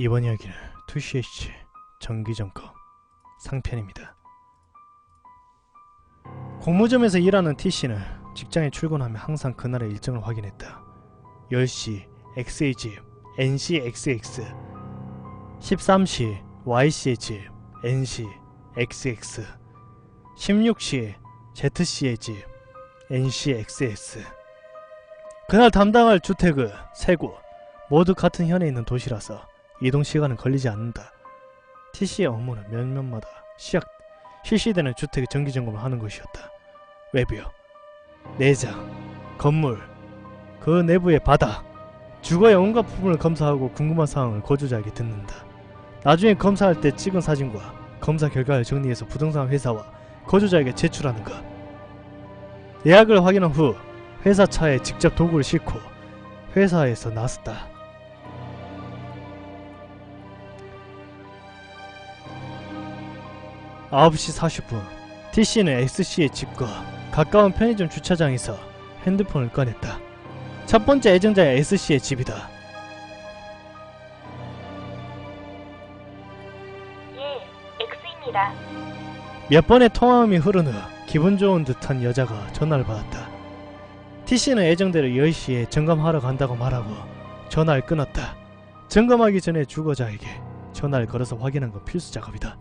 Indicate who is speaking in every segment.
Speaker 1: 이번 이야기는 2CH 정기점검 상편입니다. 공무점에서 일하는 T씨는 직장에 출근하며 항상 그날의 일정을 확인했다. 10시 X의 집 NC XX 13시 YC의 집 NC XX 16시 ZC의 집 NC XX 그날 담당할 주택은 세 곳 모두 같은 현에 있는 도시라서 이동 시간은 걸리지 않는다. TC의 업무는 몇몇마다 시작 실시되는 주택의 정기 점검을 하는 것이었다. 외부요, 내장, 건물, 그 내부의 바닥, 주거의 온갖 부분을 검사하고 궁금한 사항을 거주자에게 듣는다. 나중에 검사할 때 찍은 사진과 검사 결과를 정리해서 부동산 회사와 거주자에게 제출하는 것. 예약을 확인한 후 회사 차에 직접 도구를 싣고 회사에서 나섰다. 아홉 시 40분 T씨는 X씨의 집과 가까운 편의점 주차장에서 핸드폰을 꺼냈다. 첫 번째 애정자의 S씨의 집이다.
Speaker 2: 예, X입니다.
Speaker 1: 몇 번의 통화음이 흐른 후 기분 좋은 듯한 여자가 전화를 받았다. T씨는 애정대로 10시에 점검하러 간다고 말하고 전화를 끊었다. 점검하기 전에 주거자에게 전화를 걸어서 확인한 건 필수 작업이다.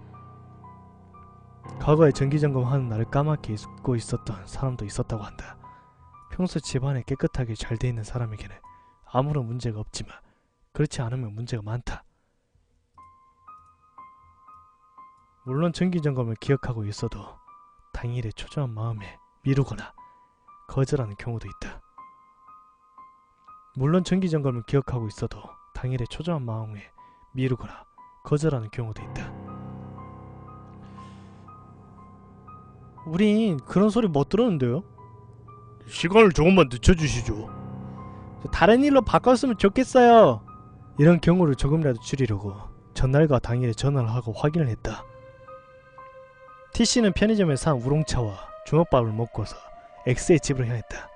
Speaker 1: 과거에 정기점검하는 날을 까맣게 잊고 있었던 사람도 있었다고 한다. 평소 집안에 깨끗하게 잘 돼 있는 사람에게는 아무런 문제가 없지만 그렇지 않으면 문제가 많다. 물론 정기점검을 기억하고 있어도 당일의 초조한 마음에 미루거나 거절하는 경우도 있다. 물론 정기점검을 기억하고 있어도 당일의 초조한 마음에 미루거나 거절하는 경우도 있다. 우린 그런 소리 못 들었는데요? 시간을 조금만 늦춰주시죠. 다른 일로 바꿨으면 좋겠어요. 이런 경우를 조금이라도 줄이려고 전날과 당일에 전화를 하고 확인을 했다. T씨는 편의점에서 산 우롱차와 주먹밥을 먹고서 X의 집으로 향했다.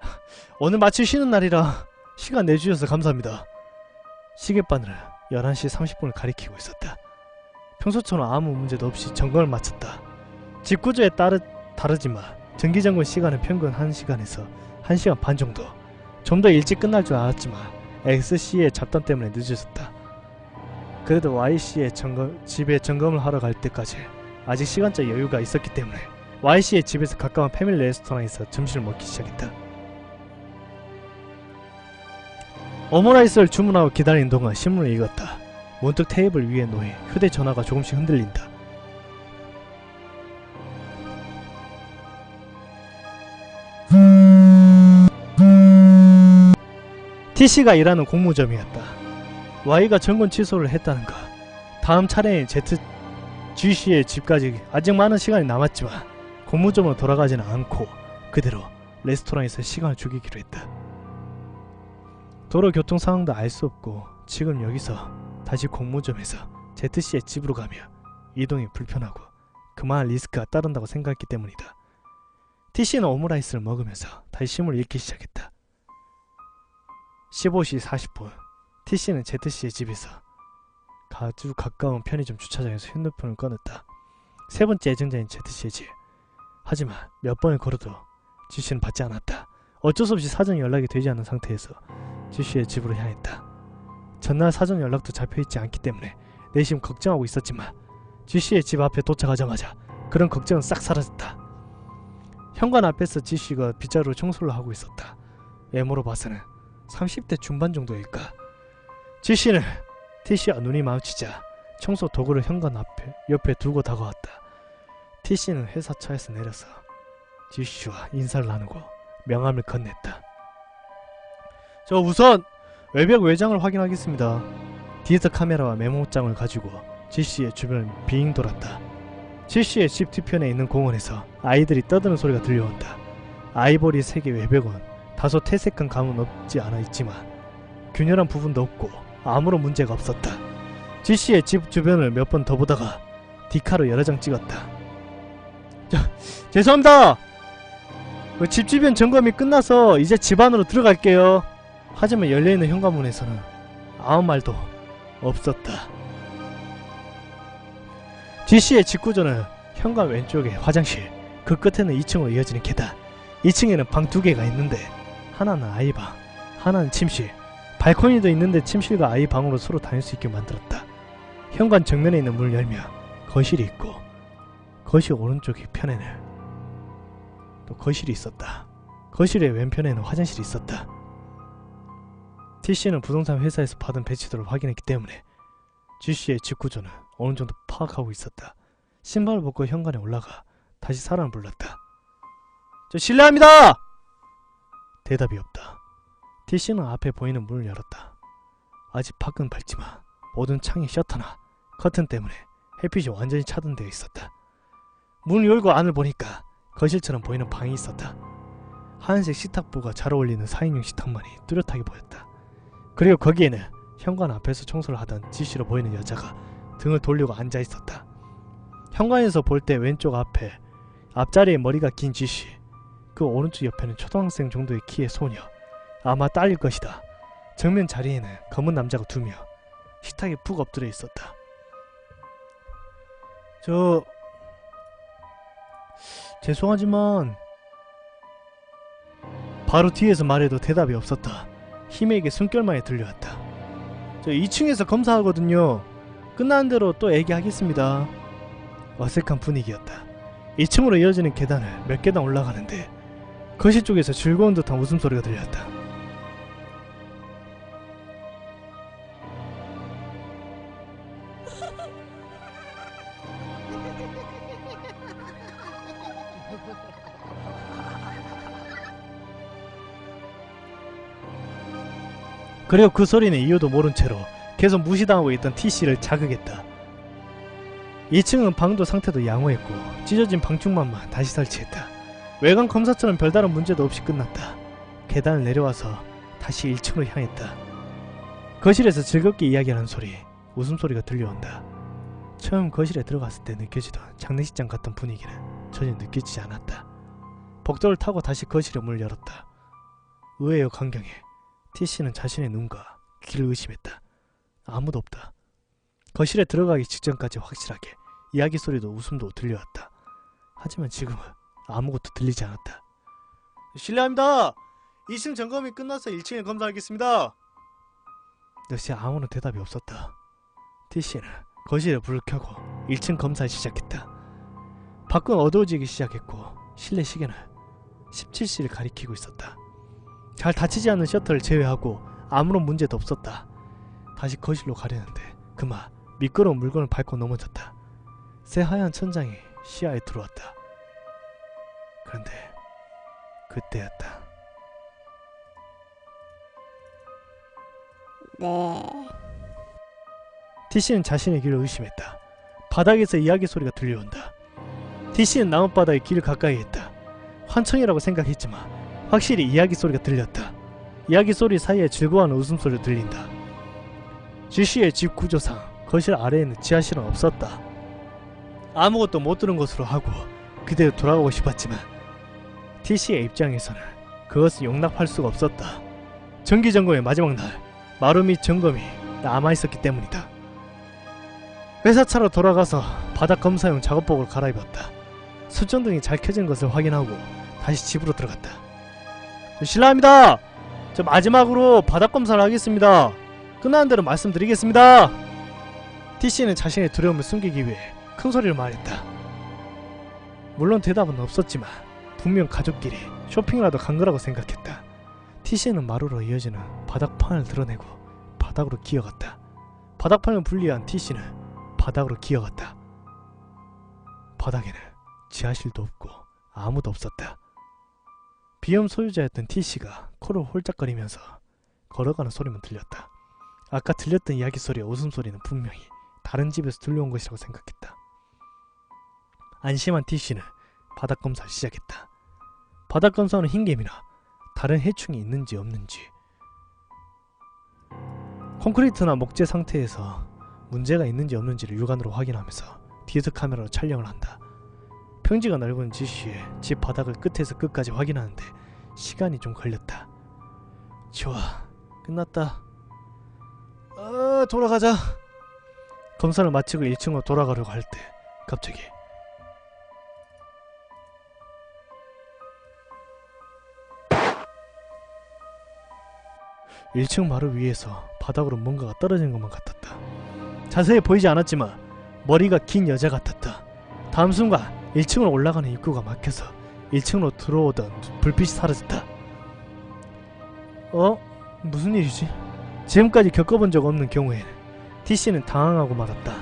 Speaker 1: 오늘 마침 쉬는 날이라 시간 내주셔서 감사합니다. 시계바늘은 11시 30분을 가리키고 있었다. 평소처럼 아무 문제도 없이 점검을 마쳤다. 집 구조에 따르, 다르지만 정기점검 시간은 평균 1시간에서 1시간 반 정도 좀 더 일찍 끝날 줄 알았지만 XC의 잡담 때문에 늦어졌다. 그래도 YC의 점검, 집에 점검을 하러 갈 때까지 아직 시간적 여유가 있었기 때문에 Y씨의 집에서 가까운 패밀리 레스토랑에서 점심을 먹기 시작했다. 오므라이스를 주문하고 기다리는 동안 신문을 읽었다. 문득 테이블 위에 놓인 휴대전화가 조금씩 흔들린다. TC가 일하는 공무점이었다. Y가 점검 취소를 했다는 가. 다음 차례인 Z G씨의 집까지 아직 많은 시간이 남았지만 공무점으로 돌아가지는 않고 그대로 레스토랑에서 시간을 죽이기로 했다. 도로 교통 상황도 알 수 없고 지금 여기서 다시 공무점에서 ZC의 집으로 가며 이동이 불편하고 그만한 리스크가 따른다고 생각했기 때문이다. TC는 오므라이스를 먹으면서 다시 심을 읽기 시작했다. 15시 40분 TC는 ZC의 집에서 아주 가까운 편의점 주차장에서 핸드폰을 꺼냈다. 세 번째 애정자인 ZC의 집. 하지만 몇 번을 걸어도 지씨는 받지 않았다. 어쩔 수 없이 사전 연락이 되지 않은 상태에서 지씨의 집으로 향했다. 전날 사전 연락도 잡혀있지 않기 때문에 내심 걱정하고 있었지만 지씨의 집 앞에 도착하자마자 그런 걱정은 싹 사라졌다. 현관 앞에서 지씨가 빗자루로 청소를 하고 있었다. 외모로 봐서는 30대 중반 정도일까. 지씨는 티씨와 눈이 마주치자 청소 도구를 현관 앞에 옆에 두고 다가왔다. 티씨는 회사 차에서 내려서 지씨와 인사를 나누고 명함을 건넸다. 저 우선 외벽 외장을 확인하겠습니다. 디지털 카메라와 메모장을 가지고 지씨의 주변을 빙 돌았다. 지씨의 집 뒤편에 있는 공원에서 아이들이 떠드는 소리가 들려온다. 아이보리 색의 외벽은 다소 퇴색한 감은 없지 않아 있지만 균열한 부분도 없고 아무런 문제가 없었다. 지씨의 집 주변을 몇 번 더 보다가 디카로 여러 장 찍었다. 저, 죄송합니다. 그 집 주변 점검이 끝나서 이제 집 안으로 들어갈게요. 하지만 열려있는 현관문에서는 아무 말도 없었다. G씨의 직구조는 현관 왼쪽에 화장실, 그 끝에는 2층으로 이어지는 계단, 2층에는 방 두 개가 있는데 하나는 아이 방, 하나는 침실, 발코니도 있는데 침실과 아이 방으로 서로 다닐 수 있게 만들었다. 현관 정면에 있는 문을 열면 거실이 있고 거실 오른쪽 편에는 또 거실이 있었다. 거실의 왼편에는 화장실이 있었다. T씨는 부동산 회사에서 받은 배치도를 확인했기 때문에 G씨의 집 구조는 어느 정도 파악하고 있었다. 신발을 벗고 현관에 올라가 다시 사람을 불렀다. 저 실례합니다! 대답이 없다. T씨는 앞에 보이는 문을 열었다. 아직 밖은 밝지만 모든 창의 셔터나 커튼 때문에 햇빛이 완전히 차단되어 있었다. 문을 열고 안을 보니까 거실처럼 보이는 방이 있었다. 하얀색 식탁보가 잘 어울리는 4인용 식탁만이 뚜렷하게 보였다. 그리고 거기에는 현관 앞에서 청소를 하던 지시로 보이는 여자가 등을 돌리고 앉아 있었다. 현관에서 볼 때 왼쪽 앞에 앞자리에 머리가 긴 지시, 그 오른쪽 옆에는 초등학생 정도의 키의 소녀, 아마 딸일 것이다. 정면 자리에는 검은 남자가 두 명, 식탁에 푹 엎드려 있었다. 저 죄송하지만 바로 뒤에서 말해도 대답이 없었다. 힘에게 숨결만이 들려왔다. 저 2층에서 검사하거든요. 끝나는 대로 또 얘기하겠습니다. 어색한 분위기였다. 2층으로 이어지는 계단을 몇 계단 올라가는데 거실 쪽에서 즐거운 듯한 웃음소리가 들렸다. 그리고 그 소리는 이유도 모른 채로 계속 무시당하고 있던 T씨를 자극했다. 2층은 방도 상태도 양호했고 찢어진 방충망만 다시 설치했다. 외관 검사처럼 별다른 문제도 없이 끝났다. 계단을 내려와서 다시 1층으로 향했다. 거실에서 즐겁게 이야기하는 소리, 웃음소리가 들려온다. 처음 거실에 들어갔을 때 느껴지던 장례식장 같은 분위기는 전혀 느껴지지 않았다. 복도를 타고 다시 거실의 문을 열었다. 의외의 광경에 T씨는 자신의 눈과 귀를 의심했다. 아무도 없다. 거실에 들어가기 직전까지 확실하게 이야기 소리도 웃음도 들려왔다. 하지만 지금은 아무것도 들리지 않았다. 실례합니다. 2층 점검이 끝나서 1층에 검사하겠습니다. 역시 아무런 대답이 없었다. T씨는 거실에 불을 켜고 1층 검사를 시작했다. 밖은 어두워지기 시작했고 실내 시계는 17시를 가리키고 있었다. 잘 닫히지 않는 셔터를 제외하고 아무런 문제도 없었다. 다시 거실로 가려는데 그만 미끄러운 물건을 밟고 넘어졌다. 새하얀 천장이 시야에 들어왔다. 그런데 그때였다.
Speaker 3: 네.
Speaker 1: T씨는 자신의 귀를 의심했다. 바닥에서 이야기 소리가 들려온다. T씨는 나뭇바닥에 귀를 가까이 했다. 환청이라고 생각했지만 확실히 이야기 소리가 들렸다. 이야기 소리 사이에 즐거워하는 웃음소리가 들린다. G씨의 집 구조상 거실 아래에는 지하실은 없었다. 아무것도 못 들은 것으로 하고 그대로 돌아가고 싶었지만 T씨의 입장에서는 그것을 용납할 수가 없었다. 정기 점검의 마지막 날 마루 및 점검이 남아있었기 때문이다. 회사차로 돌아가서 바닥 검사용 작업복을 갈아입었다. 수전등이 잘 켜진 것을 확인하고 다시 집으로 들어갔다. 실례합니다. 저 마지막으로 바닥 검사를 하겠습니다. 끝나는 대로 말씀드리겠습니다. T씨는 자신의 두려움을 숨기기 위해 큰 소리로 말했다. 물론 대답은 없었지만 분명 가족끼리 쇼핑이라도 간 거라고 생각했다. T씨는 마루로 이어지는 바닥판을 드러내고 바닥으로 기어갔다. 바닥판을 분리한 T씨는 바닥으로 기어갔다. 바닥에는 지하실도 없고 아무도 없었다. 비염 소유자였던 T씨가 코를 홀짝거리면서 걸어가는 소리만 들렸다. 아까 들렸던 이야기 소리와 웃음소리는 분명히 다른 집에서 들려온 것이라고 생각했다. 안심한 T씨는 바닥 검사를 시작했다. 바닥 검사는 흰개미나 다른 해충이 있는지 없는지 콘크리트나 목재 상태에서 문제가 있는지 없는지를 육안으로 확인하면서 디스 카메라로 촬영을 한다. 평지가 넓은 지시에 집 바닥을 끝에서 끝까지 확인하는데 시간이 좀 걸렸다. 좋아, 끝났다. 아, 돌아가자. 검사를 마치고 1층으로 돌아가려고 할 때 갑자기 1층 마루 위에서 바닥으로 뭔가가 떨어지는 것만 같았다. 자세히 보이지 않았지만 머리가 긴 여자 같았다. 다음 순간 1층으로 올라가는 입구가 막혀서 1층으로 들어오던 불빛이 사라졌다. 어? 무슨 일이지? 지금까지 겪어본 적 없는 경우에 T씨는 당황하고 말았다.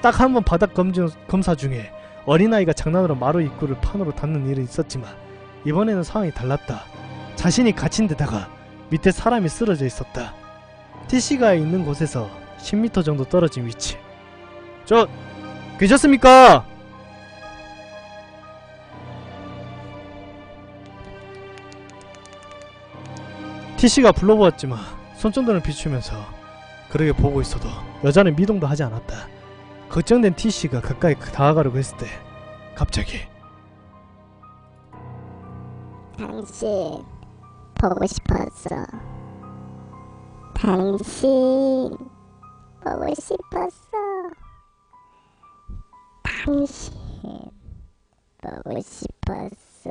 Speaker 1: 딱 한 번 바닥 검진, 검사 중에 어린아이가 장난으로 마루 입구를 판으로 닫는 일은 있었지만 이번에는 상황이 달랐다. 자신이 갇힌 데다가 밑에 사람이 쓰러져 있었다. T씨가 있는 곳에서 10m 정도 떨어진 위치. 저, 괜찮습니까? T씨가 불러보았지만 손전등을 비추면서 그러게 보고 있어도 여자는 미동도 하지 않았다. 걱정된 T씨가 가까이 다가가려고 했을 때 갑자기
Speaker 3: 당신 보고 싶었어. 당신 보고 싶었어. 당신 보고 싶었어.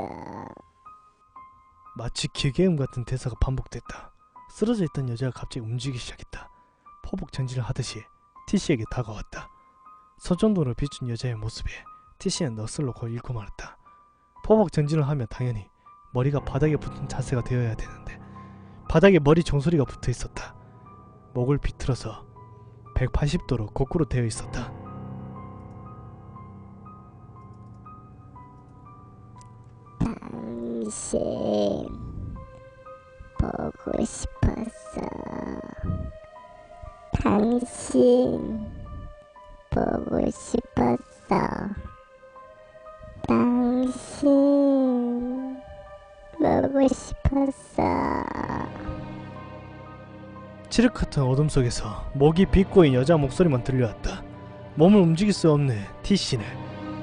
Speaker 1: 마치 기계음 같은 대사가 반복됐다. 쓰러져 있던 여자가 갑자기 움직이기 시작했다. 포복 전진을 하듯이 T씨에게 다가왔다. 서전도를 비춘 여자의 모습에 T씨는 넋을 놓고 잃고 말았다. 포복 전진을 하면 당연히 머리가 바닥에 붙은 자세가 되어야 되는데 바닥에 머리 종소리가 붙어 있었다. 목을 비틀어서 180도로 거꾸로 되어 있었다.
Speaker 3: 당신 보고 싶었어. 당신 보고 싶었어. 당신 보고 싶었어.
Speaker 1: 칠흑 같은 어둠 속에서 목이 빗고인 여자 목소리만 들려왔다. 몸을 움직일 수 없는 T씨는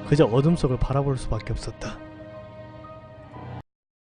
Speaker 1: 그저 어둠 속을 바라볼 수밖에 없었다.